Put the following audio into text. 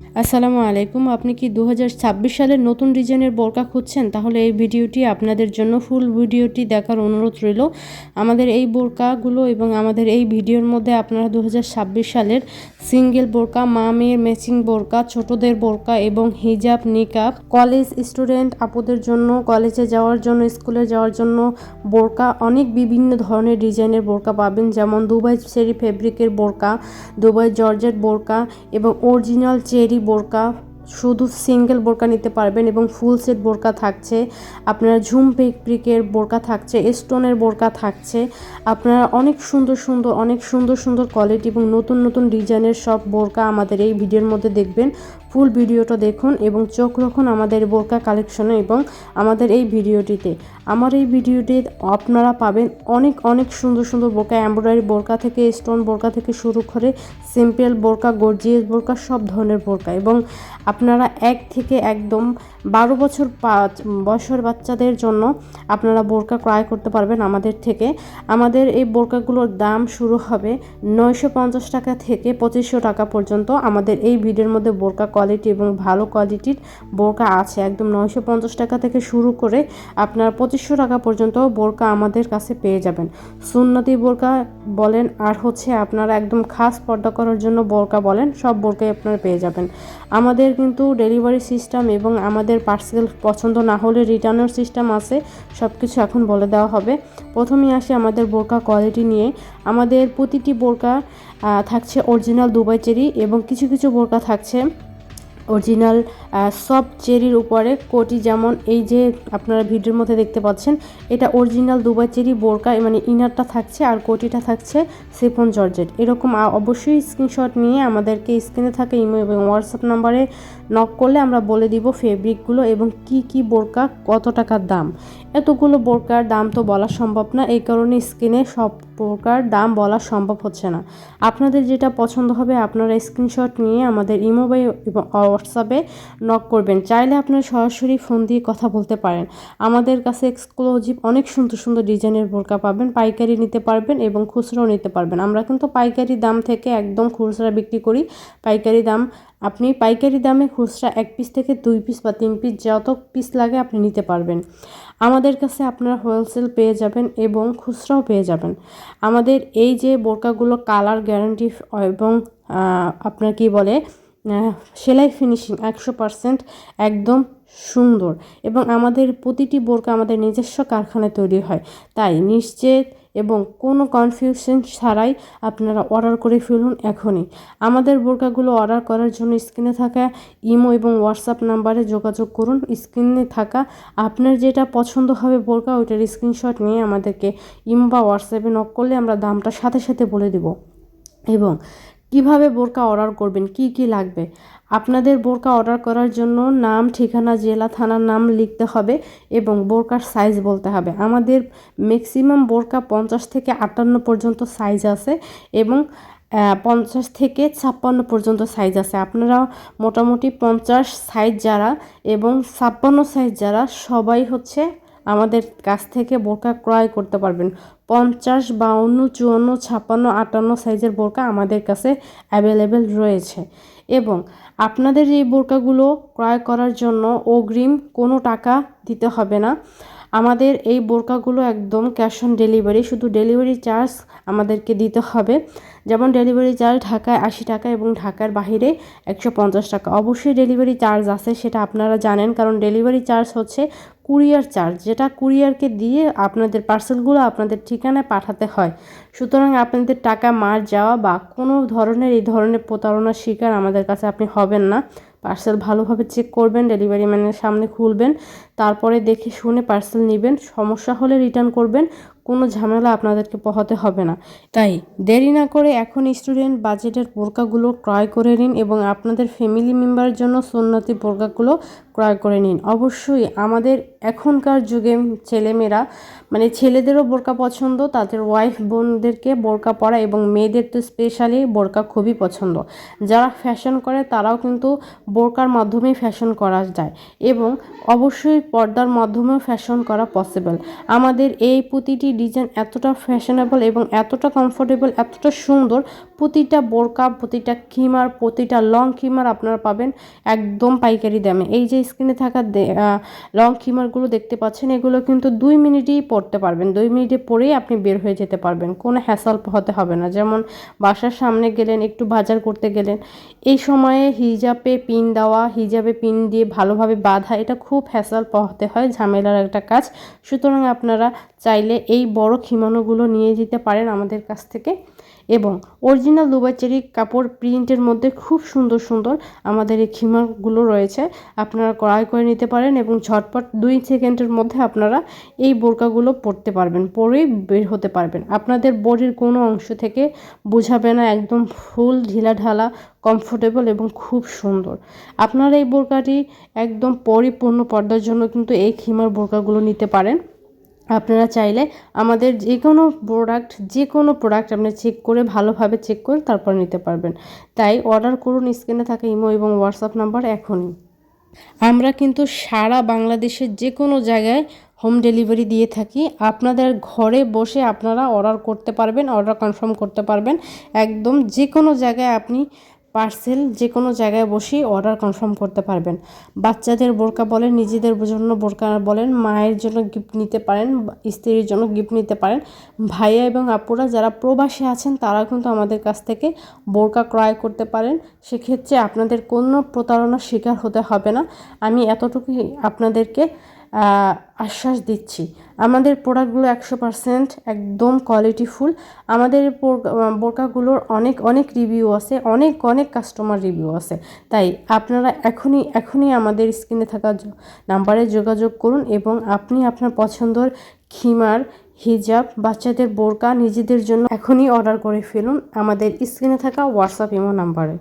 আসসালামু আলাইকুম। আপনি কি দু হাজার ছাব্বিশ সালের নতুন ডিজাইনের বোরকা খুঁজছেন? তাহলে এই ভিডিওটি আপনাদের জন্য ফুল ভিডিওটি দেখার অনুরোধ রইল। আমাদের এই বোরকাগুলো এবং আমাদের এই ভিডিওর মধ্যে আপনারা দু হাজার ছাব্বিশ সালের সিঙ্গেল বোরকা মা মেয়ের ম্যাচিং বোরকা, ছোটদের বোরকা এবং হিজাব, নিকাব, কলেজ স্টুডেন্ট আপুদের জন্য, কলেজে যাওয়ার জন্য, স্কুলে যাওয়ার জন্য বোরকা, অনেক বিভিন্ন ধরনের ডিজাইনের বোরকা পাবেন। যেমন দুবাই চেরি ফেব্রিকের বোরকা, দুবাই জর্জেট বোরকা এবং অরিজিনাল চেরি বোরকা, শুধু সিঙ্গেল বোরকা নিতে পারবেন এবং ফুল সেট বোরকা থাকছে, আপনার ঝুম পিকের বোরকা থাকছে, স্টোনের বোরকা থাকছে, আপনারা অনেক সুন্দর সুন্দর, অনেক সুন্দর সুন্দর কোয়ালিটি এবং নতুন নতুন ডিজাইনের সব বোরকা আমাদের এই ভিডিওর মধ্যে দেখবেন। ফুল ভিডিওটা দেখুন এবং চোখ রাখুন আমাদের বোরকা কালেকশনে এবং আমাদের এই ভিডিওটিতে। আমার এই ভিডিওটি আপনারা পাবেন অনেক অনেক সুন্দর সুন্দর বোরকা এমব্রয়ডারি বোরকা থেকে স্টোন বোরকা থেকে শুরু করে সিম্পল বোরকা গর্জিয়াস বোরকা, সব ধরনের বোরকা এবং আপনারা এক থেকে একদম বারো বছর বয়সের বাচ্চাদের জন্য আপনারা বোরকা ক্রয় করতে পারবেন আমাদের থেকে। আমাদের এই বোরকাগুলোর দাম শুরু হবে নয়শো পঞ্চাশ টাকা থেকে পঁচিশশো টাকা পর্যন্ত। আমাদের এই ভিডিওর মধ্যে বোরকা কোয়ালিটি এবং ভালো কোয়ালিটির বোরকা আছে। একদম নয়শো পঞ্চাশ টাকা থেকে শুরু করে আপনার পঁচিশশো টাকা পর্যন্ত বোরকা আমাদের কাছে পেয়ে যাবেন। সুন্নতি বোরকা বলেন, আর হচ্ছে আপনারা একদম খাস পর্দা করার জন্য বোরকা বলেন, সব বোরকাই আপনারা পেয়ে যাবেন। আমাদের কিন্তু ডেলিভারি সিস্টেম এবং আমাদের পার্সেল পছন্দ না হলে রিটার্নের সিস্টেম আছে সব কিছু এখন বলে দেওয়া হবে। প্রথমেই আসি আমাদের বোরকা কোয়ালিটি নিয়ে। আমাদের প্রতিটি বোরকা থাকছে অরিজিনাল দুবাই চেরি এবং কিছু কিছু বোরকা থাকছে। অরিজিনাল সব চেরির উপরে কোটি যেমন এই যে আপনারা ভিডিওর মধ্যে দেখতে পাচ্ছেন, এটা অরিজিনাল দুবাই চেরি, বোরকা মানে ইনারটা থাকছে আর কোটিটা থাকছে সিফন জর্জেট। এরকম অবশ্যই স্ক্রিনশট নিয়ে আমাদেরকে স্ক্রিনে থাকে ইমো এবং হোয়াটসঅ্যাপ নাম্বারে নক করলে আমরা বলে দিব ফেব্রিকগুলো এবং কি কি বোরকা, কত টাকার দাম। এতগুলো বোরকার দাম তো বলা সম্ভব না, এই কারণে স্ক্রিনে সব বোরকার দাম বলা সম্ভব হচ্ছে না। আপনাদের যেটা পছন্দ হবে আপনারা স্ক্রিনশট নিয়ে আমাদের ইমো বা হোয়াটসঅ্যাপে নক করবেন। চাইলে আপনারা সরাসরি ফোন দিয়ে কথা বলতে পারেন। আমাদের কাছে এক্সক্লুসিভ অনেক সুন্দর সুন্দর ডিজাইনের বোরকা পাবেন। পাইকারি নিতে পারবেন এবং খুচরাও নিতে পারবেন। আমরা কিন্তু পাইকারি দাম থেকে একদম খুচরা বিক্রি করি। পাইকারি দাম, আপনি পাইকারি দামে খুচরা এক পিস থেকে দুই পিস বা তিন পিস যত পিস লাগে আপনি নিতে পারবেন। আমাদের কাছে আপনারা হোলসেল পেয়ে যাবেন এবং খুচরাও পেয়ে যাবেন। আমাদের এই যে বোরকাগুলো কালার গ্যারান্টি এবং আপনার কি বলে সেলাই ফিনিশিং একশো পারসেন্ট একদম সুন্দর এবং আমাদের প্রতিটি বোরকা আমাদের নিজস্ব কারখানায় তৈরি হয়। তাই নিশ্চিত এবং কোনো কনফিউশন ছাড়াই আপনারা অর্ডার করে ফেলুন এখনই। আমাদের বোরকাগুলো অর্ডার করার জন্য স্ক্রিনে থাকা ইমো এবং হোয়াটসঅ্যাপ নাম্বারে যোগাযোগ করুন। স্ক্রিনে থাকা আপনার যেটা পছন্দ হবে বোরকা, ওইটার স্ক্রিনশট নিয়ে আমাদেরকে ইমো বা হোয়াটসঅ্যাপে নক করলে আমরা দামটা সাথে সাথে বলে দেব। এবং কীভাবে বোরকা অর্ডার করবেন? কি কি লাগবে? আপনাদের বোরকা অর্ডার করার জন্য নাম, ঠিকানা, জেলা, থানার নাম লিখতে হবে এবং বোরকার সাইজ বলতে হবে। আমাদের ম্যাক্সিমাম বোরকা পঞ্চাশ থেকে আটান্ন পর্যন্ত সাইজ আছে এবং পঞ্চাশ থেকে ছাপ্পান্ন পর্যন্ত সাইজ আছে। আপনারা মোটামুটি পঞ্চাশ সাইজ যারা এবং ছাপ্পান্ন সাইজ যারা সবাই হচ্ছে আমাদের কাছ থেকে বোরকা ক্রয় করতে পারবেন। পঞ্চাশ, বাউন্ন, চুয়ান্ন, ছাপ্পান্ন, আটান্ন সাইজের বোরকা আমাদের কাছে অ্যাভেলেবেল রয়েছে। এবং আপনাদের এই বোরকাগুলো ক্রয় করার জন্য অগ্রিম কোনো টাকা দিতে হবে না। আমাদের এই বোরকাগুলো একদম ক্যাশ অন ডেলিভারি, শুধু ডেলিভারি চার্জ আমাদেরকে দিতে হবে। যেমন ডেলিভারি চার্জ ঢাকায় আশি টাকা এবং ঢাকার বাহিরে একশো পঞ্চাশ টাকা। অবশ্যই ডেলিভারি চার্জ আছে, সেটা আপনারা জানেন। কারণ ডেলিভারি চার্জ হচ্ছে কুরিয়ার চার্জ, যেটা কুরিয়ারকে দিয়ে আপনাদের পার্সেলগুলো আপনাদের ঠিকানায় পাঠাতে হয়। সুতরাং আপনাদের টাকা মার যাওয়া বা কোনো ধরনের এই ধরনের প্রতারণার শিকার আমাদের কাছে আপনি হবেন না। পার্সেল ভালোভাবে চেক করবেন, ডেলিভারি ম্যানের সামনে খুলবেন, তারপরে দেখে শুনে পার্সেল নেবেন। সমস্যা হলে রিটার্ন করবেন কোনো ঝামেলা আপনাদেরকে পোহাতে হবে না। তাই দেরি না করে এখন স্টুডেন্ট বাজেটের বোরকাগুলো ক্রয় করে নিন এবং আপনাদের ফ্যামিলি মেম্বারের জন্য সুন্নতি বোরকাগুলো ক্রয় করে নিন। অবশ্যই আমাদের এখনকার যুগে ছেলেমেয়েরা মানে ছেলেদেরও বোরকা পছন্দ, তাদের ওয়াইফ বোনদেরকে বোরকা পরা এবং মেয়েদের তো স্পেশালি বোরকা খুবই পছন্দ। যারা ফ্যাশন করে, তারাও কিন্তু বোরকার মাধ্যমেই ফ্যাশন করা যায় এবং অবশ্যই পর্দার মাধ্যমেও ফ্যাশন করা পসিবল আমাদের এই প্রতিটি ডিজাইন এতটা ফ্যাশনেবল এবং এতটা কমফোর্টেবল এতটা সুন্দর। প্রতিটা বোরকা, প্রতিটা খিমার, প্রতিটা লং খিমার আপনারা পাবেন একদম পাইকারি দামে। এই যে স্ক্রিনে থাকা লং খিমারগুলো দেখতে পাচ্ছেন, এগুলো কিন্তু দুই মিনিটেই পরতে পারবেন। দুই মিনিটে পরেই আপনি বের হয়ে যেতে পারবেন। কোনো হ্যাসাল হতে হবে না। যেমন বাসার সামনে গেলেন, একটু বাজার করতে গেলেন, এই সময়ে হিজাবে পিন দেওয়া, হিজাবে পিন দিয়ে ভালোভাবে বাঁধা, এটা খুব হ্যাসাল পোহাতে হয়, ঝামেলার একটা কাজ। সুতরাং আপনারা চাইলে এই বড় খিমানোগুলো নিয়ে যেতে পারেন আমাদের কাছ থেকে। এবং অরিজিনাল দুবাই চেরি কাপড় প্রিন্টের মধ্যে খুব সুন্দর সুন্দর আমাদের এই খিমারগুলো রয়েছে। আপনারা ক্রয় করে নিতে পারেন এবং ঝটপট দুই সেকেন্ডের মধ্যে আপনারা এই বোরকাগুলো পরতে পারবেন, পরেই বের হতে পারবেন। আপনাদের বডির কোনো অংশ থেকে বোঝাবে না, একদম ফুল ঢিলা ঢালা কমফোর্টেবল এবং খুব সুন্দর। আপনারা এই বোরকাটি একদম পরিপূর্ণ পর্দার জন্য কিন্তু এই খিমার বোরকাগুলো নিতে পারেন। আপনারা চাইলে আমাদের যে কোনো প্রোডাক্ট যে কোনো প্রোডাক্ট আপনি চেক করে ভালোভাবে চেক করে তারপর নিতে পারবেন। তাই অর্ডার করুন স্ক্রিনে থাকা ইমো এবং হোয়াটসঅ্যাপ নাম্বার এখনই। আমরা কিন্তু সারা বাংলাদেশের যে কোনো জায়গায় হোম ডেলিভারি দিয়ে থাকি। আপনাদের ঘরে বসে আপনারা অর্ডার করতে পারবেন অর্ডার কনফার্ম করতে পারবেন। একদম যে কোনো জায়গায় আপনি পার্সেল যে কোনো জায়গায় বসেই অর্ডার কনফার্ম করতে পারবেন। বাচ্চাদের বোরকা বলেন, নিজেদের জন্য বোরকা বলেন, মায়ের জন্য গিফট নিতে পারেন, স্ত্রীর জন্য গিফট নিতে পারেন। ভাইয়া এবং আপুরা যারা প্রবাসী আছেন, তারা কিন্তু আমাদের কাছ থেকে বোরকা ক্রয় করতে পারেন। সেক্ষেত্রে আপনাদের কোনো প্রতারণার শিকার হতে হবে না। আমি এতটুকুই আপনাদেরকে আশ্বাস দিচ্ছি। আমাদের প্রোডাক্টগুলো একশো পারসেন্ট একদম কোয়ালিটিফুল আমাদের বোরকাগুলোর অনেক অনেক রিভিউ আছে, অনেক অনেক কাস্টমার রিভিউ আছে। তাই আপনারা এখনই এখনই আমাদের স্ক্রিনে থাকা নাম্বারে যোগাযোগ করুন এবং আপনি আপনার পছন্দর খিমার, হিজাব, বাচ্চাদের বোরকা নিজেদের জন্য এখনই অর্ডার করে ফেলুন আমাদের স্ক্রিনে থাকা হোয়াটসঅ্যাপ ইমো নাম্বারে